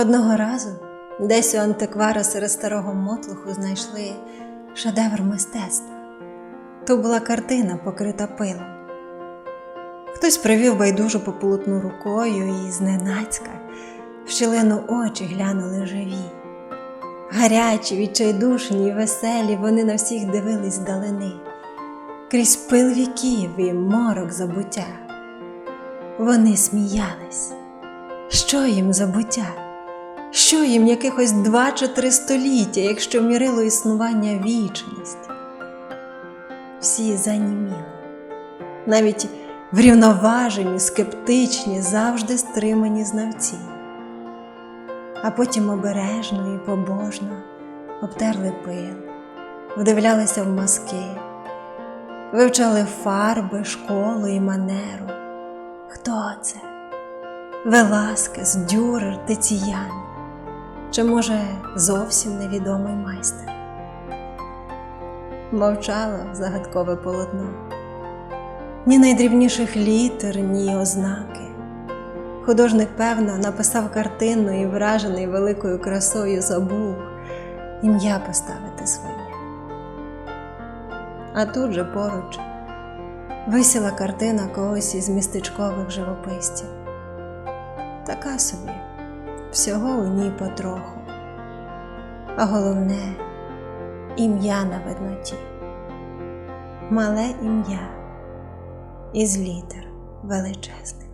Одного разу десь у антиквара серед старого мотлуху знайшли шедевр мистецтва. То була картина, покрита пилом. Хтось привів байдужу по полотну рукою і зненацька в щілину очі глянули живі. Гарячі, відчайдушні веселі, вони на всіх дивились вдалини, крізь пил віків і морок забуття. Вони сміялись. Що їм забуття? Що їм якихось два чи три століття, якщо мірило існування вічність? Всі заніміли, навіть врівноважені, скептичні, завжди стримані знавці. А потім обережно і побожно обтерли пил, вдивлялися в маски, вивчали фарби, школу і манеру. Хто це? Веласкес, Дюрер, Тиціян? Чи, може, зовсім невідомий майстер? Мовчало загадкове полотно. Ні найдрібніших літер, ні ознаки. Художник, певно, написав картину і, вражений великою красою, забув ім'я поставити своє. А тут же поруч висіла картина когось із містечкових живописців. Така собі, всього у ній потроху. А головне ім'я на видноті. Мале ім'я із літер величезних.